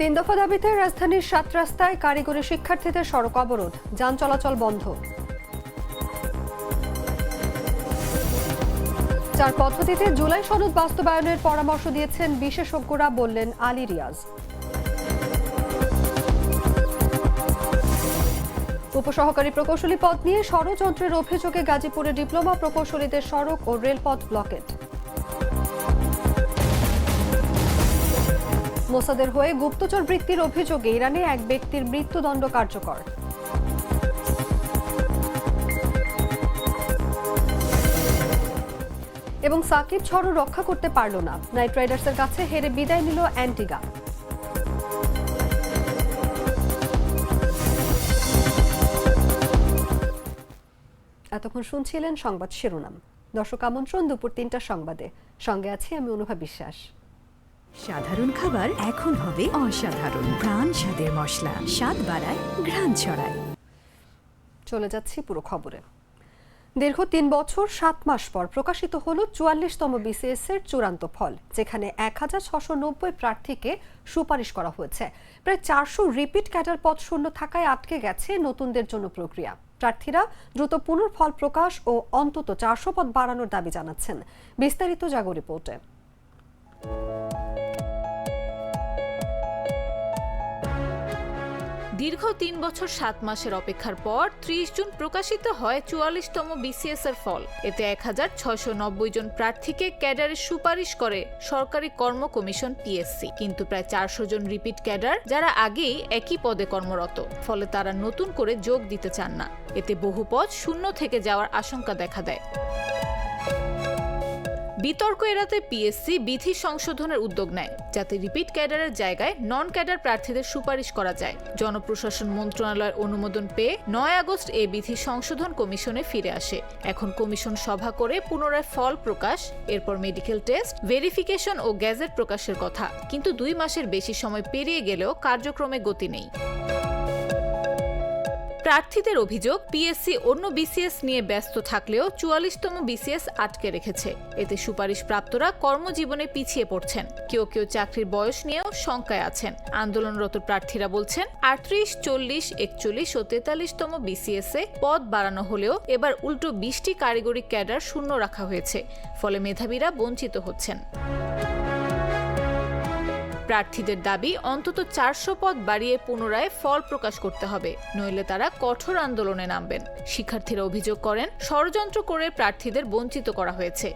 তিন দফা দাবিতে রাজধানীর সাত রাস্তায় কারিগরি শিক্ষার্থীদের সড়ক অবরোধ। যান চলাচল বন্ধ। চার পদ্ধতিতে জুলাই সনদ বাস্তবায়নের পরামর্শ দিয়েছেন বিশেষজ্ঞরা বললেন আলী রিয়াজ। উপসহকারী প্রকৌশলী পদ নিয়ে ষড়যন্ত্রের অভিযোগে গাজীপুরে ডিপ্লোমা প্রকৌশলীদের সড়ক ও রেলপথ ব্লকেট মোসাদের হয়ে গুপ্তচর বৃত্তির অভিযোগে ইরানে এক ব্যক্তির মৃত্যুদণ্ড কার্যকর। এবং সাকিব ঝড়ও রক্ষা করতে পারল না। নাইট রাইডার্সের কাছে হেরে বিদায় নিল অ্যান্টিগা। এতক্ষণ শুনছিলেন সংবাদ শিরোনাম। দর্শক আমন্ত্রণ দুপুর তিনটার সংবাদে। সঙ্গে আছি আমি অনুভা বিশ্বাস। সাধারণ খাবার এখন হবে অসাধারণ। প্রাণ স্বাদের মশলা, স্বাদ বাড়ায়, ঘ্রাণ ছড়ায়। চলে যাচ্ছি পুরো খবরে। দীর্ঘ তিন বছর, সাত মাস পর প্রকাশিত হল চুয়াল্লিশতম বিসিএস এর চূড়ান্ত ফল, যেখানে এক হাজার ছশো নব্বই প্রার্থীকে সুপারিশ করা হয়েছে। প্রায় চারশো রিপিট ক্যাডার পদ শূন্য থাকায় আটকে গেছে নতুনদের জন্য প্রক্রিয়া। প্রার্থীরা দ্রুত পুনর্ফল প্রকাশ ও অন্তত চারশো পদ বাড়ানোর দাবি জানাচ্ছেন। বিস্তারিত জাগো রিপোর্টে। দীর্ঘ তিন বছর সাত মাসের অপেক্ষার পর ত্রিশ জুন প্রকাশিত হয় চুয়াল্লিশতম বিসিএস এর ফল। এতে এক হাজার ছয়শো নব্বই জন প্রার্থীকে ক্যাডারের সুপারিশ করে সরকারি কর্ম কমিশন পিএসসি কিন্তু প্রায় চারশো জন রিপিট ক্যাডার, যারা আগেই একই পদে কর্মরত, ফলে তারা নতুন করে যোগ দিতে চান না। এতে বহু পদ শূন্য থেকে যাওয়ার আশঙ্কা দেখা দেয়। বিতর্ক এড়াতে পিএসসি বিধি সংশোধনের উদ্যোগ নেয়, যাতে রিপিট ক্যাডারের জায়গায় নন ক্যাডার প্রার্থীদের সুপারিশ করা যায়। জনপ্রশাসন মন্ত্রণালয়ের অনুমোদন পেয়ে নয় আগস্ট এ বিধি সংশোধন কমিশনে ফিরে আসে। এখন কমিশন সভা করে পুনরায় ফল প্রকাশ, এরপর মেডিকেল টেস্ট, ভেরিফিকেশন ও গ্যাজেট প্রকাশের কথা। কিন্তু দুই মাসের বেশি সময় পেরিয়ে গেলেও কার্যক্রমে গতি নেই। প্রার্থীদের অভিযোগ, পিএসসি অন্য বিসিএস নিয়ে ব্যস্ত থাকলেও চুয়াল্লিশতম বিসিএস আটকে রেখেছে। এতে সুপারিশ প্রাপ্তরা কর্মজীবনে পিছিয়ে পড়ছেন। কেউ কেউ চাকরির বয়স নিয়েও শঙ্কায় আছেন। আন্দোলনরত প্রার্থীরা বলছেন, আটত্রিশ, চল্লিশ, একচল্লিশ ও তেতাল্লিশতম বিসিএস এ পদ বাড়ানো হলেও এবার উল্টো বিশটি কারিগরি ক্যাডার শূন্য রাখা হয়েছে। ফলে মেধাবীরা বঞ্চিত হচ্ছেন। প্রার্থীদের দাবি, অন্তত চারশো পদ বাড়িয়ে পুনরায় ফল প্রকাশ করতে হবে। নইলে তারা কঠোর আন্দোলনে নামবেন। শিক্ষার্থীরা অভিযোগ করেন, ষড়যন্ত্র করে প্রার্থীদের বঞ্চিত করা হয়েছে।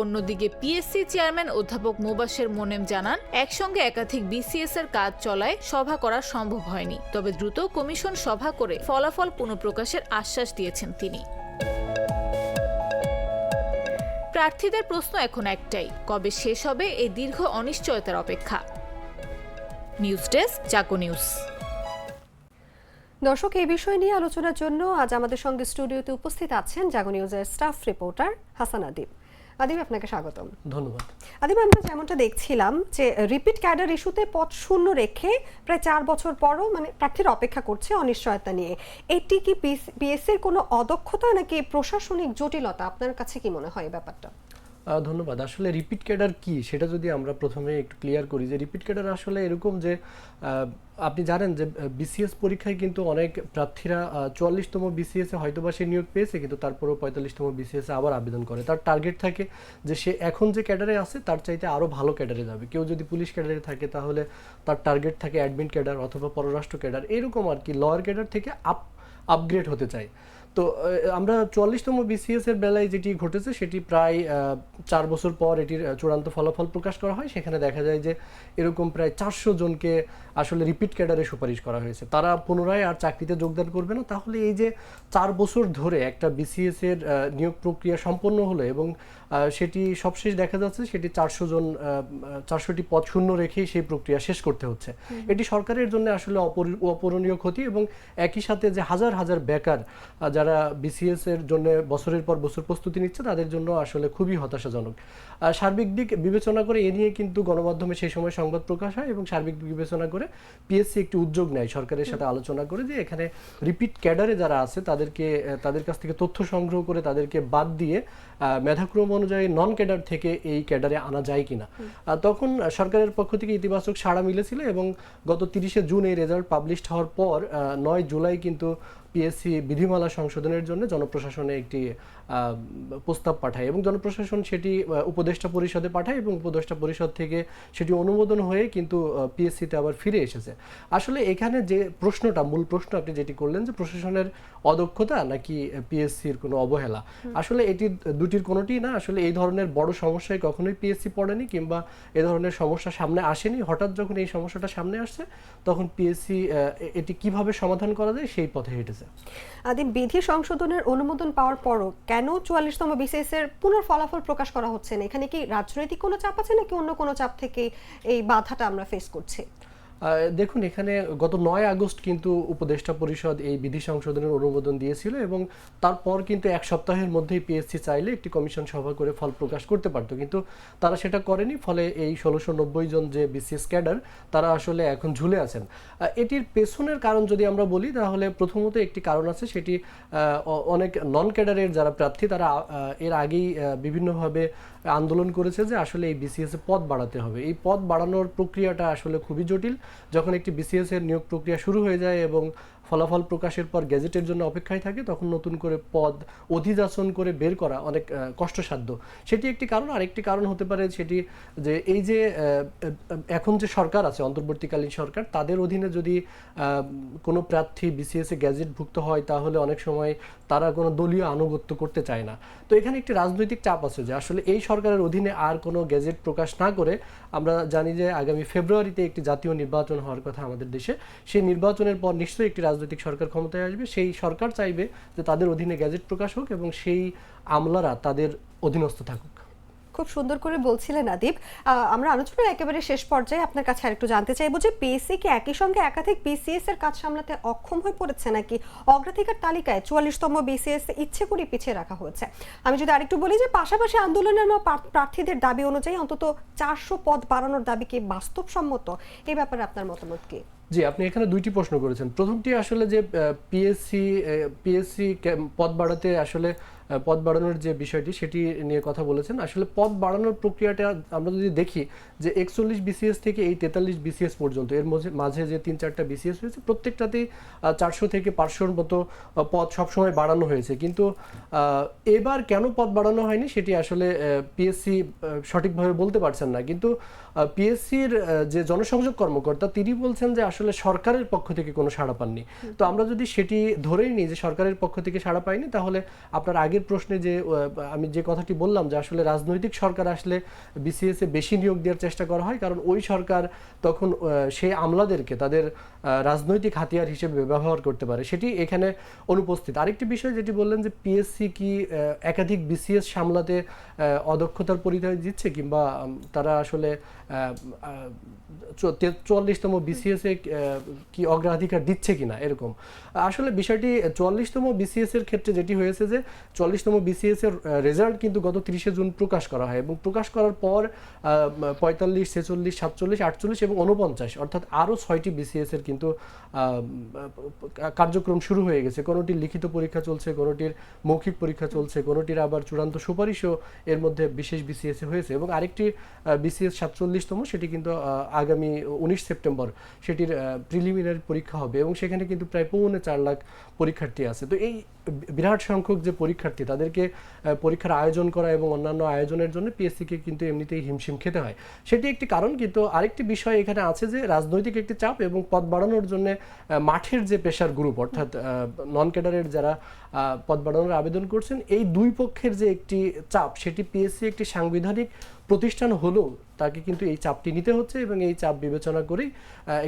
অন্যদিকে পিএসসি চেয়ারম্যান অধ্যাপক মোবাশের মোনেম জানান, একসঙ্গে একাধিক বিসিএস এর কাজ চলায় সভা করা সম্ভব হয়নি। তবে দ্রুত কমিশন সভা করে ফলাফল পুনঃপ্রকাশের আশ্বাস দিয়েছেন তিনি। প্রার্থীদের প্রশ্ন এখন একটাই, কবে শেষ হবে এই দীর্ঘ অনিশ্চয়তার অপেক্ষা? News desk, Jago news. দর্শক, এই বিষয় নিয়ে আলোচনার জন্য আজ আমাদের সঙ্গে স্টুডিওতে উপস্থিত আছেন জাগো নিউজের স্টাফ রিপোর্টার হাসান আদিব আদিব আপনাকে স্বাগতম। ধন্যবাদ। আদিব আমরা যেমনটা দেখছিলাম যে রিপিট ক্যাডার ইস্যুতে পথ শূন্য রেখে প্রায় চার বছর পরও মানে প্রার্থীর অপেক্ষা করছে অনিশ্চয়তা নিয়ে। এটি কি পিএসসির কোনো অদক্ষতা নাকি প্রশাসনিক জটিলতা? আপনার কাছে কি মনে হয় ব্যাপারটা? ধন্যবাদ। আসলে রিপিট ক্যাডার কি? সেটা যদি আমরা প্রথমে একটু ক্লিয়ার করি যে রিপিট ক্যাডার আসলে এরকম যে আপনি জানেন যে বিসিএস পরীক্ষায় কিন্তু অনেক প্রার্থীরা চুয়াল্লিশতম বিসিএস হয়তো বা সে নিয়োগ পেয়েছে, কিন্তু তারপরেও পঁয়তাল্লিশতম বিসিএস আবার আবেদন করে। তার টার্গেট থাকে যে সে এখন যে ক্যাডারে আছে, তার চাইতে আরও ভালো ক্যাডারে যাবে। কেউ যদি পুলিশ ক্যাডারে থাকে, তাহলে তার টার্গেট থাকে অ্যাডমিন ক্যাডার অথবা পররাষ্ট্র ক্যাডার এরকম আর কি লয়ার ক্যাডার থেকে আপ আপগ্রেড হতে চায়। তো আমরা চুয়াল্লিশতম বিসিএস এর বেলায় যেটি ঘটেছে সেটি প্রায় চার বছর পর এটির চূড়ান্ত ফলাফল প্রকাশ করা হয়। সেখানে দেখা যায় যে এরকম প্রায় চারশো জনকে আসলে রিপিট ক্যাডারে সুপারিশ করা হয়েছে। তারা পুনরায় আর চাকরিতে যোগদান করবে না। তাহলে এই যে চার বছর ধরে একটা বিসিএস এর নিয়োগ প্রক্রিয়া সম্পন্ন হলো এবং সেটি সবশেষ দেখা যাচ্ছে সেটি চারশো জন চারশোটি পদ শূন্য রেখেই সেই প্রক্রিয়া শেষ করতে হচ্ছে। এটি সরকারের জন্য আসলে অপরণীয় ক্ষতি এবং একই সাথে যে হাজার হাজার বেকার যারা বিসিএস এর জন্য বছরের পর বছর প্রস্তুতি নিচ্ছে, তাদের জন্য আসলে খুবই হতাশাজনক। সার্বিক দিক বিবেচনা করে এ নিয়ে কিন্তু গণমাধ্যমে সেই সময় সংবাদ প্রকাশ হয় এবং সার্বিক বিবেচনা করে পিএসসি একটি উদ্যোগ নেয় সরকারের সাথে আলোচনা করে যে এখানে রিপিট ক্যাডারে যারা আছে, তাদেরকে, তাদের কাছ থেকে তথ্য সংগ্রহ করে তাদেরকে বাদ দিয়ে মেধাক্রম অনুযায়ী নন ক্যাডার থেকে এই ক্যাডারে আনা যায় কিনা। তখন সরকারের পক্ষ থেকে ইতিবাচক সাড়া মিলেছিল এবং গত তিরিশে জুন এই রেজাল্ট পাবলিশড হওয়ার পর নয় জুলাই কিন্তু পিএসসি বিধিমালা সংশোধনের জন্য জনপ্রশাসনে একটি প্রস্তাব পাঠায় এবং জনপ্রশাসন সেটি উপদেষ্টা পরিষদে পাঠায় এবং উপদেষ্টা পরিষদ থেকে সেটি অনুমোদন হয়ে কিন্তু পিএসসিতে আবার ফিরে এসেছে। আসলে এখানে যে প্রশ্নটা মূল প্রশ্ন আপনি যেটি করলেন যে প্রশাসনের অদক্ষতা নাকি পিএসসির কোনো অবহেলা? আসলে এটি দুটির কোনোটি না আসলে এই ধরনের বড় সমস্যায় কখনোই পিএসসি পড়েনি কিংবা এ ধরনের সমস্যা সামনে আসেনি। হঠাৎ যখন এই সমস্যাটা সামনে আসছে তখন পিএসসি এটি কীভাবে সমাধান করা যায় সেই পথে হেঁটেছে। আদিম বিধি সংশোধনের অনুমোদন পাওয়ার পরও কেন চুয়াল্লিশতম বিসিএস এর পুনর ফলাফল প্রকাশ করা হচ্ছে না? এখানে কি রাজনৈতিক কোনো চাপ আছে নাকি অন্য কোনো চাপ থেকে এই বাধাটা আমরা ফেস করছি? দেখুন, এখানে গত নয় আগস্ট কিন্তু উপদেষ্টা পরিষদ এই বিধি সংশোধনের অনুমোদন দিয়েছিল এবং তারপর কিন্তু এক সপ্তাহের মধ্যেই পিএসসি চাইলে একটি কমিশন সভা করে ফল প্রকাশ করতে পারতো। কিন্তু তারা সেটা করেনি, ফলে এই ষোলোশো নব্বই জন যে বিসিএস ক্যাডার, তারা আসলে এখন ঝুলে আছেন। এটির পেছনের কারণ যদি আমরা বলি, তাহলে প্রথমত একটি কারণ আছে, সেটি অনেক নন ক্যাডারের যারা প্রার্থী, তারা এর আগেই বিভিন্নভাবে আন্দোলন করেছে যে আসলে এই বিসিএস পদ বাড়াতে হবে। এই পদ বাড়ানোর প্রক্রিয়াটা আসলে খুবই জটিল। যখন একটি বিসিএস এর নিয়োগ প্রক্রিয়া শুরু হয়ে যায় এবং ফলাফল প্রকাশের পর গেজেটের জন্য অপেক্ষায় থাকে, তখন নতুন করে পদ অধিযাচন করে বের করা অনেক কষ্টসাধ্য। সেটি একটি কারণ। আরেকটি কারণ হতে পারে সেটি যে, এই যে এখন যে সরকার আছে, অন্তর্বর্তীকালীন সরকার, তাদের অধীনে যদি কোনো প্রার্থী বিসিএস গ্যাজেটভুক্ত হয়, তাহলে অনেক সময় তারা কোনো দলীয় আনুগত্য করতে চায় না। তো এখানে একটি রাজনৈতিক চাপ আছে যে, আসলে এই সরকারের অধীনে আর কোনো গেজেট প্রকাশ না করে, আমরা জানি যে আগামী ফেব্রুয়ারিতে একটি জাতীয় নির্বাচন হওয়ার কথা আমাদের দেশে। সেই নির্বাচনের পর নিশ্চয়ই একটি রাজনৈতিক সরকার ক্ষমতায় আসবে, সেই সরকার চাইবে যে তাদের অধীনে গ্যাজেট প্রকাশ হোক এবং সেই আমলারা তাদের অধীনস্থ থাকুক। খুব সুন্দর করে বলছিলেন আদিব। আমরা আলোচনার একেবারে শেষ পর্যায়ে আপনার কাছে আরেকটু জানতে চাইব যে পিএসসি কি একই সঙ্গে একাধিক বিসিএস এর কাজ সামলাতে অক্ষম হয়ে পড়েছে নাকি অগ্রাধিকার তালিকায় চুয়াল্লিশতম বিসিএস ইচ্ছে করে পিছিয়ে রাখা হয়েছে? আমি যদি আরেকটু বলি যে পাশাপাশি আন্দোলনের প্রা- প্রার্থীদের দাবি অনুযায়ী অন্তত চারশো পদ বাড়ানোর দাবি কি বাস্তবসম্মত? এই ব্যাপারে আপনার মতামত কি? জি, আপনি এখানে দুইটি প্রশ্ন করেছেন। প্রথমটি আসলে যে পিএসসি পিএসসি পদ বাড়াতে আসলে পদ বাড়ানোর যে বিষয়টি সেটি নিয়ে কথা বলেছেন। আসলে পদ বাড়ানোর প্রক্রিয়াটা আমরা যদি দেখি যে একচল্লিশ বিসিএস থেকে এই তেতাল্লিশ বিসিএস পর্যন্ত এর মধ্যে মাঝে যে তিন চারটা বিসিএস হয়েছে প্রত্যেকটাতেই চারশো থেকে পাঁচশোর মতো পদ সবসময় বাড়ানো হয়েছে। কিন্তু এবার কেন পদ বাড়ানো হয়নি সেটি আসলে পিএসসি সঠিকভাবে বলতে পারছেন না। কিন্তু পিএসসির যে জনসংযোগ কর্মকর্তা তিনি বলছেন যে আসলে সরকারের পক্ষ থেকে কোনো সাড়া পাননি। তো আমরা যদি সেটি ধরেই নিই যে সরকারের পক্ষ থেকে সাড়া পাইনি তাহলে আপনার আগের প্রশ্নে যে আমি যে কথাটি বললাম যে আসলে রাজনৈতিক সরকার আসলে বিসিএস বেশি নিয়োগ দেওয়ার চেষ্টা করা হয়, কারণ ওই সরকার তখন সেই আমলাদেরকে তাদের রাজনৈতিক হাতিয়ার হিসেবে ব্যবহার করতে পারে। সেটি এখানে অনুপস্থিত। আরেকটি বিষয় যেটি বললেন যে পিএসসি কি একাধিক বিসিএস সামলাতে অদক্ষতার পরিচয় দিচ্ছে কিংবা তারা আসলে চুয়াল্লিশতম বিসিএস কি অগ্রাধিকার দিচ্ছে কিনা এরকম। আসলে বিষয়টি চুয়াল্লিশতম বিসিএস এর ক্ষেত্রে যেটি হয়েছে যে চুয়াল্লিশতম বিসিএস এর রেজাল্ট কিন্তু গত তিরিশে জুন প্রকাশ করা হয় এবং প্রকাশ করার পর পঁয়তাল্লিশ, ছেচল্লিশ, সাতচল্লিশ, আটচল্লিশ এবং উনপঞ্চাশ অর্থাৎ আরও ছয়টি বিসিএস এর কিন্তু কার্যক্রম শুরু হয়ে গেছে। কোনোটির লিখিত পরীক্ষা চলছে, কোনোটির মৌখিক পরীক্ষা চলছে, কোনোটির আবার চূড়ান্ত সুপারিশও এর মধ্যে বিশেষ বিসিএস হয়েছে এবং আরেকটি বিসিএস সাতচল্লিশতম সেটি কিন্তু আগামী, উনিশ সেপ্টেম্বর সেটির প্রিলিমিনারি পরীক্ষা হবে এবং সেখানে কিন্তু প্রায় পৌনে চার লাখ পরীক্ষার্থী আছে। তো এই বিরাট সংখ্যক যে পরীক্ষার্থী, তাদেরকে পরীক্ষার আয়োজন করা এবং অন্যান্য আয়োজনের জন্য পিএসসিকে কিন্তু এমনিতেই হিমশিম খেতে হয়। সেটি একটি কারণ, কিন্তু আরেকটি বিষয় এখানে আছে যে, রাজনৈতিক একটি চাপ এবং পদ বাড়ানোর জন্য মাঠের যে পেশার গ্রুপ অর্থাৎ নন ক্যাডারের যারা পদ বাড়ানোর আবেদন করছেন। এই দুই পক্ষের যে একটি চাপ, সেটি পিএসসি একটি সাংবিধানিক প্রতিষ্ঠান হলেও তাকে কিন্তু এই চাপটি নিতে হচ্ছে এবং এই চাপ বিবেচনা করেই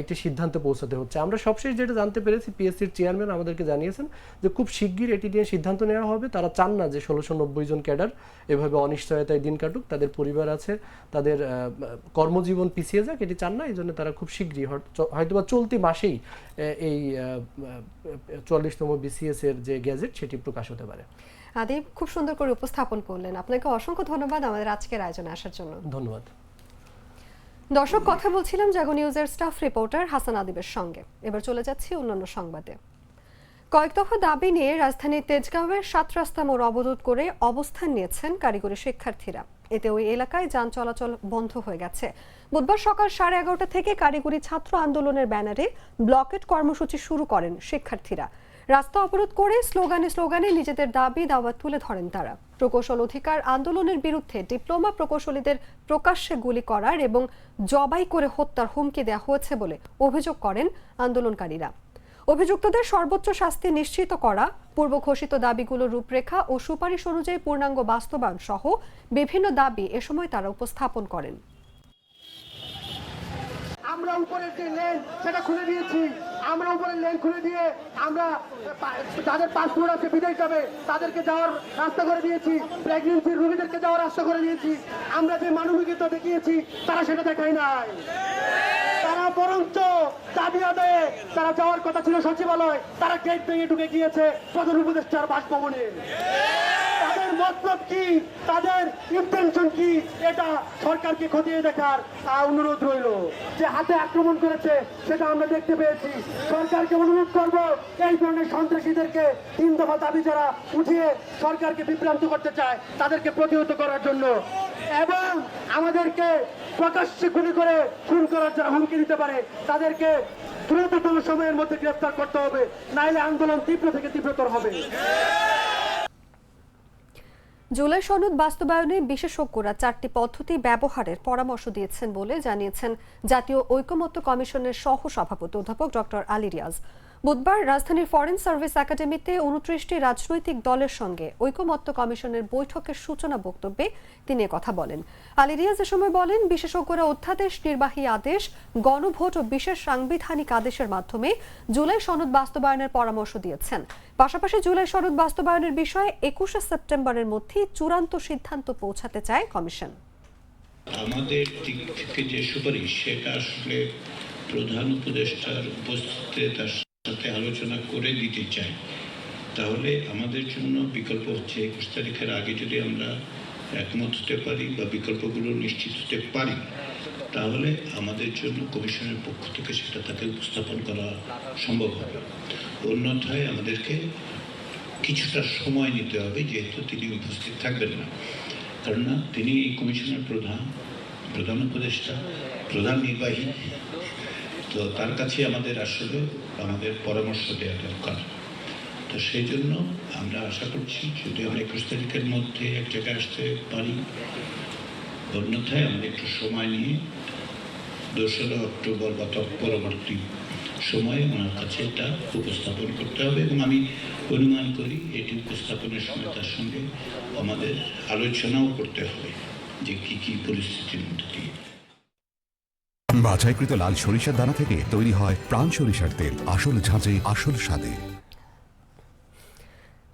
একটি সিদ্ধান্তে পৌঁছাতে হচ্ছে। আমরা সবশেষ যেটা জানতে পেরেছি পিএসসির চেয়ারম্যান আমাদেরকে জানিয়েছেন যে খুব শিগগির এটি নিয়ে সিদ্ধান্ত নেওয়া হবে। তারা চান না যে ষোলোশো নব্বই জন ক্যাডার এভাবে অনিশ্চয়তায় দিন কাটুক। তাদের পরিবার আছে, তাদের কর্মজীবন পিছিয়ে যাক, এটি চান না। এই জন্য তারা খুব শীঘ্রই হয়তো বা চলতি মাসেই এই চুয়াল্লিশতম বিসিএস এর যে গ্যাজেট সেটি প্রকাশ হতে পারে। আদি খুব সুন্দর করে উপস্থাপন করলেন। আপনাকে অসংখ্য ধন্যবাদ আমাদের আজকের আয়োজনে আসার জন্য। ধন্যবাদ। দর্শক কথা বলছিলাম জাগো নিউজের স্টাফ রিপোর্টার হাসান আদিবের সঙ্গে। এবার চলে যাচ্ছি অন্যান্য সংবাদে। কয়েক দফা দাবি নিয়ে রাজধানীর তেজগাঁওয়ের সাত রাস্তা মোড় অবরোধ করে অবস্থান নিয়েছেন কারিগরি শিক্ষার্থীরা। এতে ওই এলাকায় যান চলাচল বন্ধ হয়ে গেছে। বুধবার সকাল সাড়ে এগারোটা থেকে কারিগরি ছাত্র আন্দোলনের ব্যানারে ব্লকেট কর্মসূচি শুরু করেন শিক্ষার্থীরা। রাস্তা অবরোধ করে স্লোগানে স্লোগানে নিজেদের দাবি দাওয়া তুলে ধরেন তারা। প্রকৌশল অধিকার আন্দোলনের বিরুদ্ধে ডিপ্লোমা প্রকৌশলীদের প্রকাশ্যে গুলি করার এবং জবাই করে হত্যার হুমকি দেওয়া হয়েছে বলে অভিযোগ করেন আন্দোলনকারীরা। অভিযুক্তদের সর্বোচ্চ শাস্তি নিশ্চিত করা, পূর্ব ঘোষিত দাবিগুলোর রূপরেখা ও সুপারিশ অনুযায়ী পূর্ণাঙ্গ বাস্তবায়ন সহ বিভিন্ন দাবি এ সময় তারা উপস্থাপন করেন। আমরা উপরের যে লেন সেটা খুলে দিয়েছি। আমরা উপরে লেন খুলে দিয়ে আমরা যাদের পাসপোর্ট আছে বিদেশ যাবে, তাদেরকে যাওয়ার রাস্তা করে দিয়েছি। প্রেগনেন্সি রোগীদেরকে যাওয়ার রাস্তা করে দিয়েছি। আমরা যে মানবিকতা দেখিয়েছি, তারা সেটা দেখায় নাই। তারা বরঞ্চ দাবি আদায়ে তারা যাওয়ার কথা ছিল সচিবালয়, তারা গেট ভেঙে ঢুকে গিয়েছে প্রধান উপদেষ্টার বাসভবনে। মতলব কি? তাদের ইন্টেনশন কি? এটা সরকারকে খতিয়ে দেখার অনুরোধ রইল। যে হাতে আক্রমণ করেছে, সেটা আমরা দেখতে পেয়েছি। সরকারকে অনুরোধ করব, এই ধরনের সন্ত্রাসীদেরকে তিন দফা দাবি যারা উঠিয়ে সরকারকে বিভ্রান্ত করতে চায়, তাদেরকে প্রতিহত করার জন্য। এবং আমাদেরকে প্রকাশ্যে গুলি করে খুন করার যারা হুমকি দিতে পারে, তাদেরকে দ্রুততম সময়ের মধ্যে গ্রেফতার করতে হবে, নাইলে আন্দোলন তীব্র থেকে তীব্রতর হবে। জুলাই সনদ বাস্তবায়নে বিশেষজ্ঞরা চারটি পদ্ধতি ব্যবহারের পরামর্শ দিয়েছেন বলে জানিয়েছেন জাতীয় ঐকমত্য কমিশনের সহ সভাপতি অধ্যাপক ডক্টর আলী রিয়াজ। বুধবার রাজধানীর ফরেন সার্ভিস একাডেমিতে উনত্রিশটি রাজনৈতিক দলের সঙ্গে ঐকমত্য কমিশনের বৈঠকের সূচনা বক্তব্যে তিনি কথা বলেন। আলী রিয়াজ এ সময় বলেন, বিশেষজ্ঞরা অধ্যাদেশ, নির্বাহী আদেশ, গণভোট ও বিশেষ সাংবিধানিক আদেশের মাধ্যমে জুলাই সনদ বাস্তবায়নের পরামর্শ দিয়েছেন। পাশাপাশি জুলাই সনদ বাস্তবায়নের বিষয়ে একুশে সেপ্টেম্বরের মধ্যে চূড়ান্ত সিদ্ধান্ত পৌঁছাতে চায় কমিশন। আমাদের দিক থেকে যে সুপারিশ, সেটা আসলে প্রধান উপদেষ্টার উপস্থিতিতে তার সাথে আলোচনা করে দিতে চাই। তাহলে আমাদের জন্য বিকল্প হচ্ছে একুশ তারিখের আগে যদি আমরা একমত হতে পারি বা বিকল্পগুলো নিশ্চিত হতে পারি, তাহলে আমাদের জন্য কমিশনের পক্ষ থেকে সেটা তাকে উপস্থাপন করা সম্ভব হবে। অন্যথায় আমাদেরকে কিছুটা সময় নিতে হবে, যেহেতু তিনি উপস্থিত থাকবেন না। কেননা তিনি এই কমিশনের প্রধান প্রধান উপদেষ্টা, প্রধান নির্বাহী। তো তার কাছে আমাদের আসলে আমাদের পরামর্শ দেওয়া দরকার। তো সেই জন্য আমরা আশা করছি যদি আমরা একুশ তারিখের মধ্যে এক জায়গায় আসতে পারি, অন্যথায় আমরা একটু সময় নিয়ে দোসরা অক্টোবর বা পরবর্তী সময়ে ওনার কাছে এটা উপস্থাপন করতে হবে এবং আমি অনুমান করি এটি উপস্থাপনের সময় তার সঙ্গে আমাদের আলোচনাও করতে হবে যে কি কি পরিস্থিতির মধ্যে দিয়ে। বাছাইকৃত লাল সরিষার দানা থেকে তৈরি হয় প্রাণ সরিষার তেল। আসল ঝাঁঝে, আসল স্বাদে।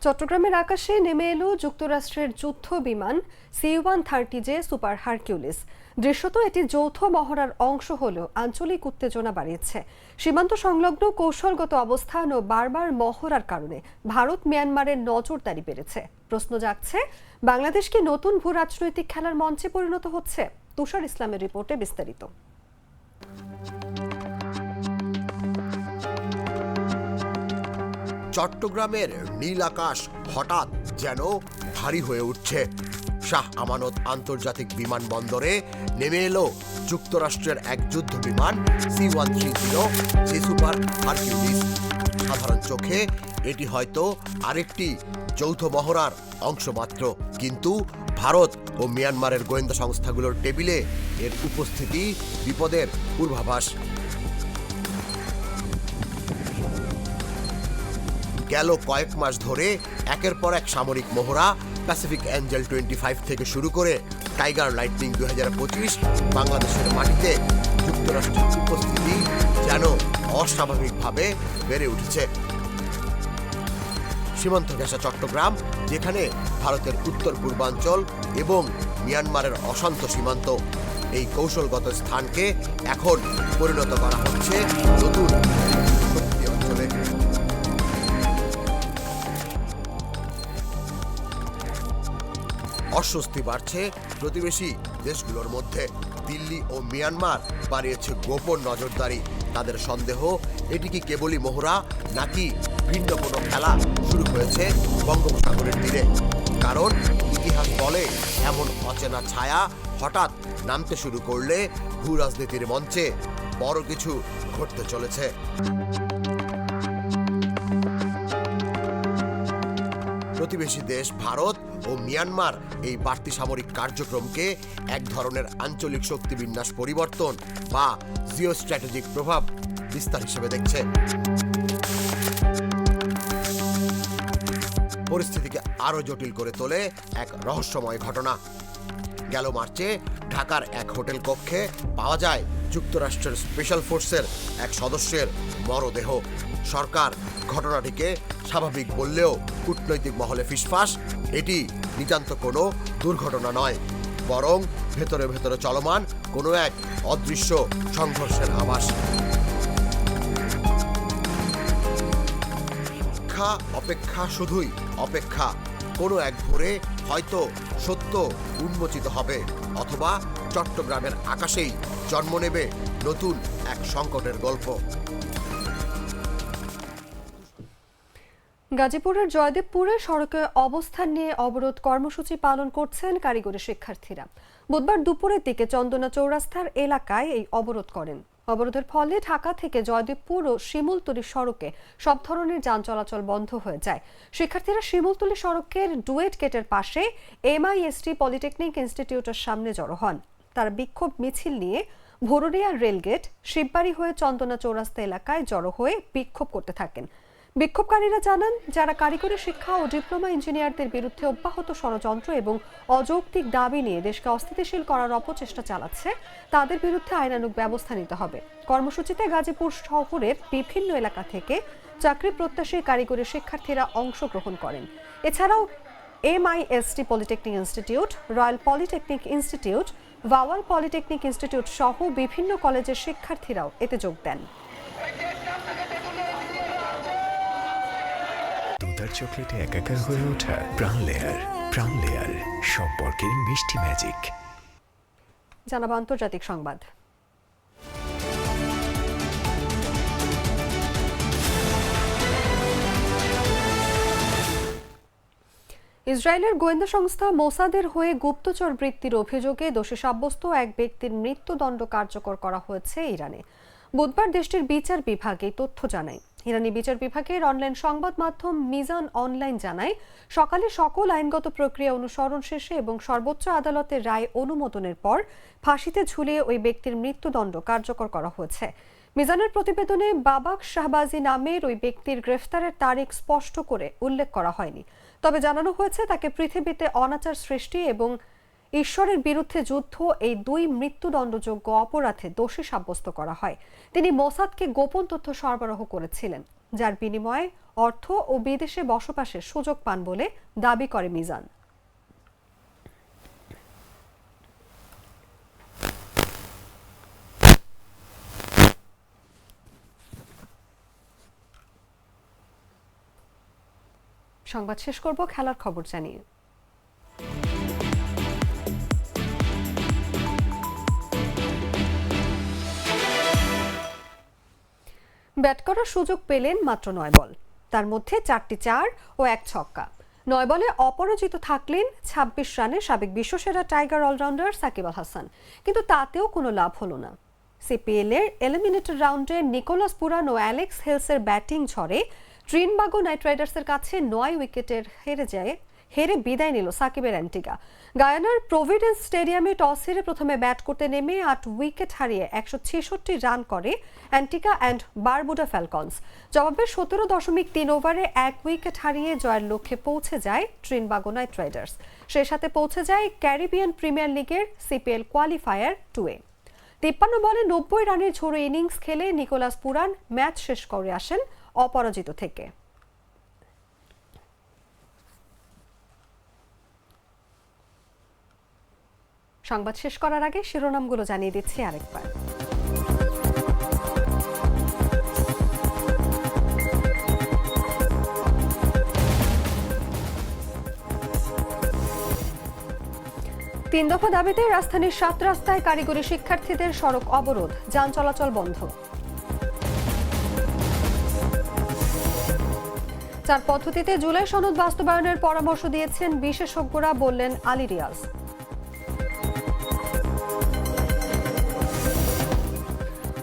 চট্টগ্রামের আকাশে নেমে এলো যুক্তরাষ্ট্রের যুদ্ধ বিমান C one thirty J super Hercules. দৃশ্যত এটি যৌথ মহড়ার অংশ হলেও আঞ্চলিক উত্তেজনা বাড়িয়েছে। সীমান্ত সংলগ্ন কৌশলগত অবস্থান ও বারবার মহড়ার কারণে ভারত মিয়ানমারের নজরদারি বেড়েছে। প্রশ্ন জাগছে, বাংলাদেশ কি নতুন ভূ রাজনৈতিক খেলার মঞ্চে পরিণত হচ্ছে? তুষার ইসলামের রিপোর্টে বিস্তারিত। চট্টগ্রামের নীল আকাশ হঠাৎ যেন ভারী হয়ে উঠছে। শাহ আমানত আন্তর্জাতিক বিমানবন্দরে নেমে এলো যুক্তরাষ্ট্রের এক যুদ্ধ বিমান C one three zero C super Hercules. সাধারণ চোখে এটি হয়তো আরেকটি যৌথ মহড়ার অংশ মাত্র, কিন্তু ভারত ও মিয়ানমারের গোয়েন্দা সংস্থাগুলোর টেবিলে এর উপস্থিতি বিপদের পূর্বাভাস। গেল কয়েক মাস ধরে একের পর এক সামরিক মহড়া প্যাসিফিক অ্যাঞ্জেল টোয়েন্টি ফাইভ থেকে শুরু করে টাইগার লাইটনিং দু হাজার পঁচিশ বাংলাদেশের মাটিতে যুক্তরাষ্ট্রের উপস্থিতি যেন অস্বাভাবিকভাবে বেড়ে উঠেছে। সীমান্ত ঘেঁষা চট্টগ্রাম যেখানে ভারতের উত্তর পূর্বাঞ্চল এবং মিয়ানমারের অশান্ত সীমান্ত এই কৌশলগত স্থানকে এখন পরিণত করা হচ্ছে নতুন অস্বস্তি বাড়ছে প্রতিবেশী দেশগুলোর মধ্যে। দিল্লি ও মিয়ানমার বাড়িয়েছে গোপন নজরদারি। তাদের সন্দেহ, এটি কি কেবলই মোহরা নাকি ভিন্ন কোনো খেলা শুরু হয়েছে? বঙ্গোপসাগরের তীরে। কারণ ইতিহাস বলে এমন অচেনা ছায়া হঠাৎ নামতে শুরু করলে ভূ রাজনীতির মঞ্চে বড় কিছু ঘটতে চলেছে। প্রতিবেশী দেশ ভারত ও মিয়ানমার এই বাড়তি সামরিক কার্যক্রমকে এক ধরনের আঞ্চলিক শক্তি বিন্যাস পরিবর্তন বা জিও স্ট্র্যাটেজিক প্রভাব বিস্তার হিসেবে দেখছে। পরিস্থিতিকে আরও জটিল করে তোলে এক রহস্যময় ঘটনা। গেল মার্চে ঢাকার এক হোটেল কক্ষে পাওয়া যায় যুক্তরাষ্ট্রের স্পেশাল ফোর্সের এক সদস্যের মরদেহ। সরকার ঘটনাটিকে স্বাভাবিক বললেও কূটনৈতিক মহলে ফিসফাস, এটি নিতান্ত কোনো দুর্ঘটনা নয়, বরং ভেতরে ভেতরে চলমান কোনো এক অদৃশ্য সংঘর্ষের আভাস। অপেক্ষা অপেক্ষা শুধুই, অপেক্ষা। কোনো এক ভোরে হয়তো সত্য উন্মোচিত হবে, অথবা চট্টগ্রামের আকাশেই জন্ম নেবে নতুন এক সংকটের গল্প। গাজীপুরের জয়দেবপুরে সড়কে অবস্থান নিয়ে অবরোধ কর্মসূচি পালন করছেন কারিগরি শিক্ষার্থীরা। বুধবার দুপুরের দিকে চন্দনা চৌরাস্তার এলাকায় এই অবরোধ করেন। অবরোধের ফলে ঢাকা থেকে জয়দেবপুর ও শিমুলতলি সড়কে সব ধরনের যান চলাচল বন্ধ হয়ে যায়। শিক্ষার্থীরা শিমুলতলি সড়কের ডুয়েট গেটের পাশে এমআইএসটি পলিটেকনিক ইনস্টিটিউটের সামনে জড়ো হন। তারা বিক্ষোভ মিছিল নিয়ে ভরুরিয়া রেলগেট শিববাড়ি হয়ে চন্দনা চৌরাস্তা এলাকায় জড়ো হয়ে বিক্ষোভ করতে থাকেন। বিক্ষোভকারীরা জানান, যারা কারিগরি শিক্ষা ও ডিপ্লোমা ইঞ্জিনিয়ারদের বিরুদ্ধে অব্যাহত ষড়যন্ত্র এবং অযৌক্তিক দাবি নিয়ে দেশকে অস্থিতিশীল করার অপচেষ্টা চালাচ্ছে, তাদের বিরুদ্ধে আইনানুগ ব্যবস্থা নিতে হবে। কর্মসূচিতে গাজীপুর শহরের বিভিন্ন এলাকা থেকে চাকরি প্রত্যাশী কারিগরি শিক্ষার্থীরা অংশগ্রহণ করেন। এছাড়াও MIST polytechnic institute, royal polytechnic institute, Bhawal polytechnic institute সহ বিভিন্ন কলেজের শিক্ষার্থীরাও এতে যোগ দেন। দুধার চকলেটে একাকার হয়ে ওঠা প্রাণ লেয়ার প্রাণ লেয়ার, সম্পর্কের মিষ্টি ম্যাজিক জানাব আন্তর্জাতিক সংবাদ। ইসরায়েলের গোয়েন্দা সংস্থা মোসাদের হয়ে গুপ্তচর বৃত্তির অভিযোগে দোষী সাব্যস্ত এক ব্যক্তির মৃত্যুদণ্ড কার্যকর করা হয়েছে ইরানে। বুধবার দেশটির বিচার বিভাগ এই তথ্য জানায়। ইরানি বিচার বিভাগের অনলাইন সংবাদ মাধ্যম মিজান অনলাইন জানায়, সকালে সকল আইনগত প্রক্রিয়া অনুসরণ শেষে এবং সর্বোচ্চ আদালতের রায় অনুমোদনের পর ফাঁসিতে ঝুলিয়ে ওই ব্যক্তির মৃত্যুদণ্ড কার্যকর করা হয়েছে। মিজানের প্রতিবেদনে বাবাক শাহবাজি নামের ওই ব্যক্তির গ্রেফতারের তারিখ স্পষ্ট করে উল্লেখ করা হয়নি। তবে জানানো হয়েছে, তাকে পৃথিবীতে অনাচার সৃষ্টি এবং ঈশ্বরের বিরুদ্ধে যুদ্ধ, এই দুই মৃত্যুদণ্ডযোগ্য অপরাধে দোষী সাব্যস্ত করা হয়। তিনি মোসাদকে গোপন তথ্য সরবরাহ করেছিলেন, যার বিনিময়ে অর্থ ও বিদেশে বসবাসের সুযোগ পান বলে দাবি করে মিজান। সংবাদ শেষ করব, খেলার খবর জানিয়ে। ব্যাট করার সুযোগ পেলেন মাত্র নয় বল। তার মধ্যে চারটি চার ও এক ছক্কা। নয় বলে অপরাজিত থাকলেন ২৬ রানে সাবেক বিশ্বসেরা টাইগার অলরাউন্ডার সাকিব আল হাসান। কিন্তু তাতেও কোনো লাভ হলো না। সিপিএল এর এলিমিনেটর রাউন্ডে নিকোলাস পুরান ও অ্যালেক্স হেলসের ব্যাটিং ঝড়ে ট্রিনবাগো নাইট রাইডার্সের কাছে নয় উইকেটের হেরে যায় হেরে বিদায় নিল সাকিবের অ্যান্টিগা। গায়ানার প্রভিডেন্স স্টেডিয়ামে টস হেরে প্রথমে ব্যাট করতে নেমে আট উইকেট হারিয়ে একশো ছেষট্টি রান করে অ্যান্টিকা অ্যান্ড বারবুডা ফ্যালকনস। জবাবে সতেরো দশমিক তিন ওভারে এক উইকেট হারিয়ে জয়ের লক্ষ্যে পৌঁছে যায় ট্রিনবাগো নাইট রাইডার্স সেই সাথে পৌঁছে যায় ক্যারিবিয়ান প্রিমিয়ার লিগের সিপিএল কোয়ালিফায়ার টুয়ে তিপ্পান্ন বলে নব্বই রানের ঝোড়ো ইনিংস খেলে নিকোলাস পুরান ম্যাচ শেষ করে আসেন অপরাজিত থেকে। সংবাদ শেষ করার আগে শিরোনামগুলো জানিয়ে দিচ্ছি আরেকবার। তিন দফা দাবিতে রাজধানীর সাত রাস্তায় কারিগরি শিক্ষার্থীদের সড়ক অবরোধ, যান চলাচল বন্ধ। চার পদ্ধতিতে জুলাই সনদ বাস্তবায়নের পরামর্শ দিয়েছেন বিশেষজ্ঞরা বললেন আলী রিয়াজ।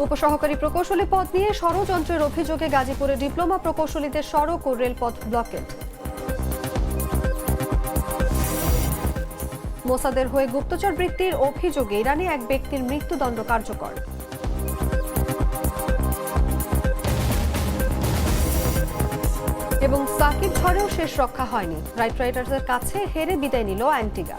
উপসহকারী প্রকৌশলী পদ নিয়ে ষড়যন্ত্রের অভিযোগে গাজীপুরে ডিপ্লোমা প্রকৌশলীদের সড়ক ও রেলপথ ব্লকেট মোসাদের হয়ে গুপ্তচর বৃত্তির অভিযোগে ইরানে এক ব্যক্তির মৃত্যুদণ্ড কার্যকর। এবং সাকিব ঝড়েও শেষ রক্ষা হয়নি। রাইট রাইডার্সের কাছে হেরে বিদায় নিল অ্যান্টিগা।